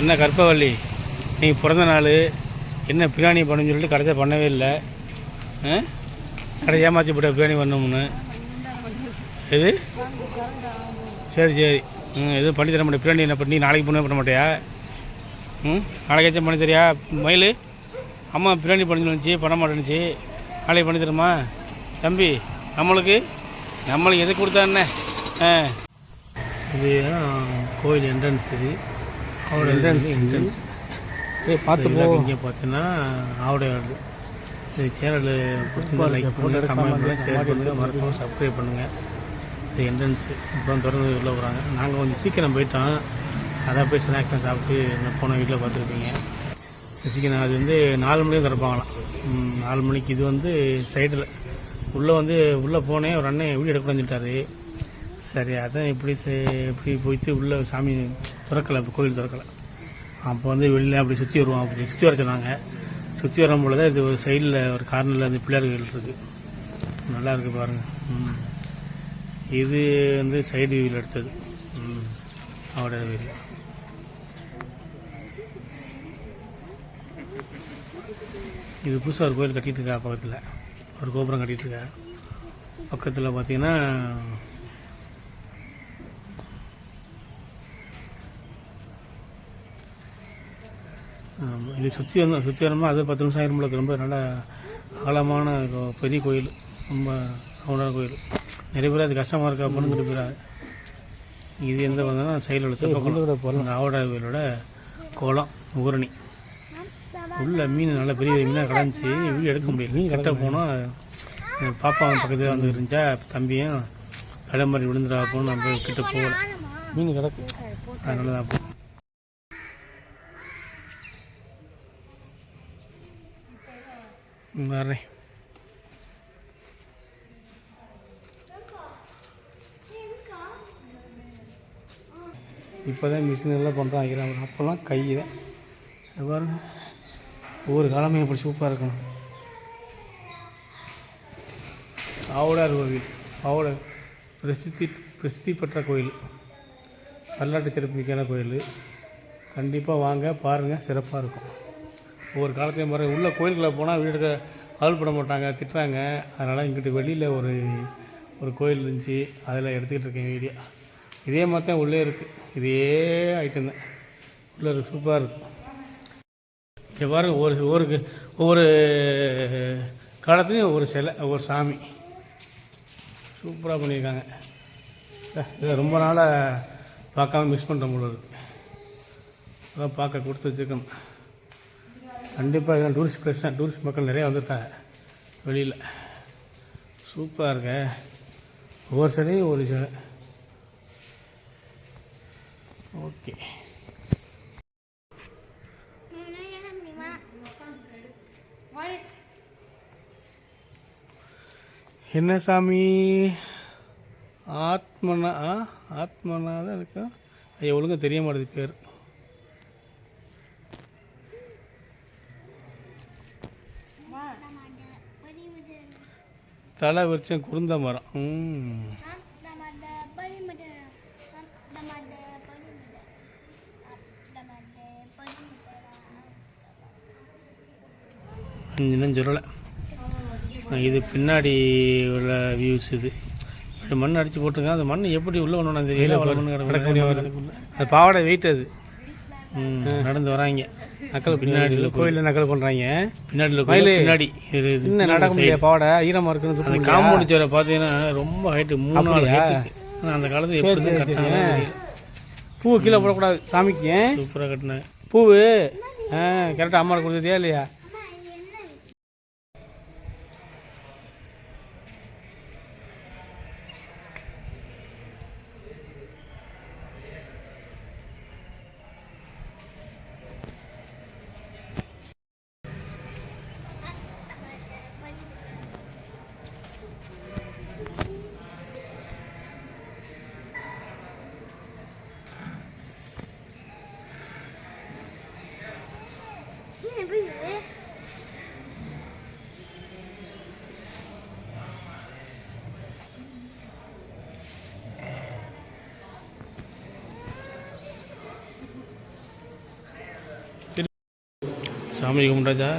என்ன கற்பவள்ளி? நீங்கள் பிறந்த நாள் என்ன பிரியாணி பண்ணுன்னு சொல்லிட்டு கடைசியாக பண்ணவே இல்லை. ஆ? கடை ஏமாற்றி போட்ட பிரியாணி பண்ணோம்னு. எது? சரி சரி. ம் எதுவும் பண்ணி தர மாட்டேன். பிரியாணி என்ன பண்ணி நாளைக்கு பண்ணவே பண்ண மாட்டியா? ம் நாளைக்காச்சும் பண்ணி தரியா? மயில்? அம்மா பிரியாணி பண்ணி வந்துச்சு பண்ண மாட்டேன்னுச்சு. நாளைக்கு பண்ணி தருமா? தம்பி நம்மளுக்கு? நம்மளுக்கு எது கொடுத்தா என்ன? ஆ. இது கோயில் என்ட்ரன்ஸ் இது. அவரோட என்ட்ரன்ஸ் ஏய் பார்த்து போ. இங்கே பார்த்தீங்கன்னா ஆவுடைய வருது இது சேனல் லைக் பண்ணுங்கள் கமெண்ட் பண்ணுங்கள் ஷேர் பண்ணுங்கள் மறக்காம சப்ஸ்கிரைப் பண்ணுங்கள் இது என்ட்ரன்ஸ் இப்போ திறந்து உள்ளே போகிறாங்க நாங்கள் கொஞ்சம் சீக்கிரம் போயிட்டோம். அதான் போய் ஸ்நாக்ஸ் சாப்பிட்டு போன வீட்டில் பார்த்துருப்பீங்க சீக்கிரம் அது வந்து நாலு மணிக்கு திறப்பாங்களாம். நாலு மணிக்கு இது வந்து சைடில் உள்ளே வந்து உள்ளே போனேன். ஒரு அண்ணன் வீடு எடுக்க வந்துட்டாரு சரி அதான் எப்படி செ- எப்படி போயிட்டு உள்ளே சாமி திறக்கலை இப்போ கோயில் திறக்கலை. அப்போ வந்து வெளியில் அப்படி சுற்றி வருவோம். அப்படி சுற்றி வர சொன்னாங்க. சுற்றி வரும்பொழுது தான் இது ஒரு சைடில் ஒரு கார்னரில் அந்த பிள்ளையார் கோயில் இருக்குது. நல்லா இருக்கு பாருங்கள் ம். இது வந்து சைடு வீல் எடுத்தது. ம். அவரோட வீடு இது புதுசாக ஒரு கோயில் கட்டிகிட்டு இருக்கா பக்கத்தில். ஒரு கோபுரம் கட்டிகிட்டு இருக்கா. பக்கத்தில் பார்த்தீங்கன்னா இது சுற்றி வந்தோம் சுற்றி வரும்போது அது பத்து நிமிஷம் ஆயிரம் போல ரொம்ப நல்ல ஆழமான பெரிய கோயில். ரொம்ப சவுண்டான கோயில். நிறைய பேர் அது கஷ்டமாக இருக்கா அப்படின்னு பேர் இது எந்த வந்தோம்னா சைடில் உள்ள தெப்பக்குளம். போகலாம் ஆவடா கோயிலோட குளம் ஊரணி உள்ள மீன் நல்ல பெரிய பெரிய மீனாக கலந்துச்சு வீடு எடுக்க முடியல. மீன் கட்ட போனோம் என் பாப்பா பக்கத்தில் வந்து இருந்துச்சா தம்பியும் கடை மாதிரி விழுந்துடா போகணும் நம்ம கிட்ட போகல மீன் கிடக்கு. அதனால தான் வர்றேன் இப்போ தான் மிஷின் எல்லாம் பண்ணுறோம் வைக்கிறாங்க அப்போல்லாம் கை தான் பாருங்க ஒவ்வொரு காலமே எப்படி சூப்பராக இருக்கணும். ஆவுடார் கோவில். ஆவுடார் பிரசித்தி பிரசித்தி பெற்ற கோயில் வரலாற்று சிறப்புமிக்கான கோயில் கண்டிப்பாக வாங்க பாருங்கள் சிறப்பாக இருக்கும். ஒவ்வொரு காலத்தையும் பாருங்கள் உள்ள கோயிலுக்குள்ளே போனால் வீட்டுக்கு அருள் பண்ண மாட்டாங்க திட்டுறாங்க. அதனால் இங்கிட்டு வெளியில் ஒரு ஒரு கோயில் இருந்துச்சு. அதில் எடுத்துக்கிட்டு இருக்கேன் வீடியோ இதே மாதிரி தான் உள்ளே இருக்குது இதே ஐட்டம் தான். உள்ளே இருக்குது சூப்பராக இருக்கும் இங்கே ஒரு ஒரு ஒவ்வொரு காலத்துலேயும் ஒவ்வொரு சிலை ஒவ்வொரு சாமி. சூப்பராக பண்ணியிருக்காங்க. இதை ரொம்ப நாளாக பார்க்காம மிஸ் பண்ணுற போல அதான் பார்க்க கொடுத்து வச்சுருக்கோம். கண்டிப்பாக இதெல்லாம் டூரிஸ்ட் பிளேஸ் தான். டூரிஸ்ட் மக்கள் நிறையா வந்துட்டாங்க. வெளியில். சூப்பராக இருக்க. ஒவ்வொரு சிலையும் ஒரு சிலை ஓகே என்ன சாமி? ஆத்மனா ஆத்மனா தான் இருக்கா? ஐயா ஒழுங்காக தெரிய மாட்டேது பேர். தலை விரிச்சம் குருந்த மரம். ம். இன்னும் சொல்லலை. இது பின்னாடி உள்ள வியூஸ் இது. மண் அடித்து போட்டுருங்க அந்த மண் எப்படி உள்ளே ஒன்று தெரியல. அது பாவாடை வெயிட் அது. நடந்து வராங்க. நக்கல் பின்னாடி கோயிலில் நக்கல் பண்ணுறாங்க பின்னாடி பின்னாடி. இது இது இன்னும் நடக்க முடியாது பாவாடை ஈரமாக இருக்குன்னு அந்த காம்பவுண்ட் சேரை பார்த்தீங்கன்னா ரொம்ப ஹைட்டு மூணு நாள் ஆனால் அந்த காலத்தில் எப்படி கட்டினாங்க பூ கீழே போடக்கூடாது. சாமிக்கு? சூப்பராக கட்டினாங்க. பூவு. கரெக்டாக அம்மா கொடுத்ததே இல்லையா? சாமி கும்பிட்டாச்சா?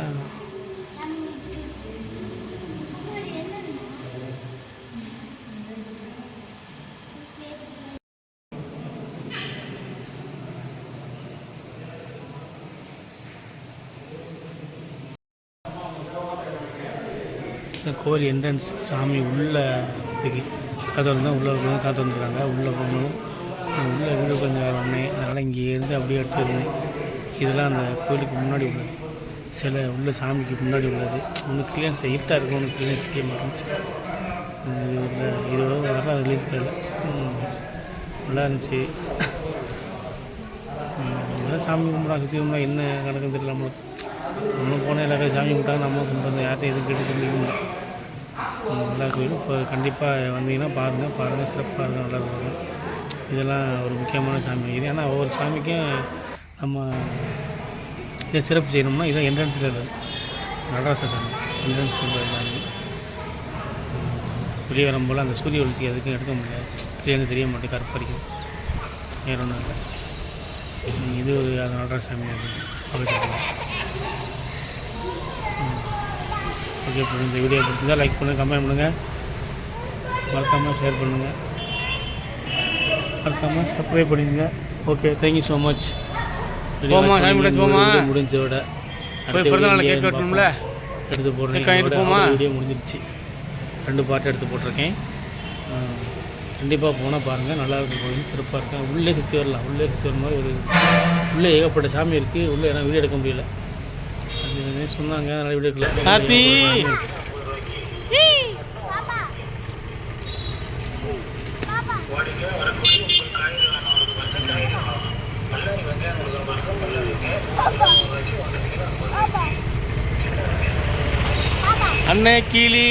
இந்த கோயில் என்ட்ரன்ஸ் சாமி உள்ளே இருக்கு வந்து உள்ளே இருக்கணும் காத்து வந்துருக்காங்க. உள்ளே போகணும். நான் உள்ளே வீடு கொஞ்சம் வந்தேன். அதனால் இங்கே இருந்து அப்படியே எடுத்துருந்தேன் இதெல்லாம் அந்த கோயிலுக்கு முன்னாடி உள்ளது. சில உள்ள சாமிக்கு முன்னாடி உள்ளது. ஒன்று கிளியன்ஸ் ஹிட்டாக இருக்கும் ஒன்று கிளியன்ஸ் தெரிய இருந்துச்சு இது இல்லை இதோட வர ரிலீஸ் தெரியல நல்லா இருந்துச்சு. எல்லாம் சாமி கும்பிடா சுற்றி கும்பிடா என்ன கணக்குன்னு தெரியல நம்மளுக்கு. நம்ம போனால் எல்லாரும் சாமி கும்பிட்டா நம்ம கும்பிட்றது யார்கிட்ட எதுவும் கேட்டு தெரிஞ்சுக்க எல்லா கோயிலும் இப்போ கண்டிப்பாக வந்தீங்கன்னா பாருங்கள் பாருங்கள் சிறப்பாக இருக்கும் நல்லா இருக்கும். இதெல்லாம் ஒரு முக்கியமான சாமி. இது ஏன்னா ஒவ்வொரு சாமிக்கும் நம்ம இதை சிறப்பு செய்யணும்னா இதான் என்ட்ரன்ஸில் இருக்குது நடராச சாமி என்ட்ரன்ஸ் சாமி வெளியே வரும்போல் அந்த சூரிய ஒளிச்சி எதுக்கும் எடுக்க முடியாது. கிளியர் தெரிய மாட்டேன் கருப்பறிக்கும் வேற ஒன்றும் இல்லை. இது ஒரு அது. சாமி அப்படி ஓகே இப்போ இந்த வீடியோ பிடிச்சிருந்தா லைக் பண்ணுங்கள் கமெண்ட் பண்ணுங்கள் மறக்காமல் ஷேர் பண்ணுங்கள் மறக்காமல் சப்ஸ்கிரைப் பண்ணிடுங்க ஓகே தேங்க்யூ ஸோ மச் போம்மா, சாமி கும்பிட போம்மா. முடிஞ்சோட போய் பிறந்த நாள் கேக் வெட்டணும்ல எடுத்து போடுறேன். போம்மா. வீடியோ முடிஞ்சிருச்சு. ரெண்டு பாட்டு எடுத்து போட்டிருக்கேன். கண்டிப்பாக போனால் பாருங்கள் நல்லா இருக்கும் கோயில். சிறப்பாக இருக்கும். உள்ளே சுற்றி வரலாம். உள்ளே சுற்றி வர மாதிரி ஒரு உள்ளே ஏகப்பட்ட சாமி இருக்குது உள்ளே எல்லாம் வீடியோ எடுக்க முடியல. அது சொன்னாங்க. அதனால் வீடியோ எடுக்கல. அன்னை கிளி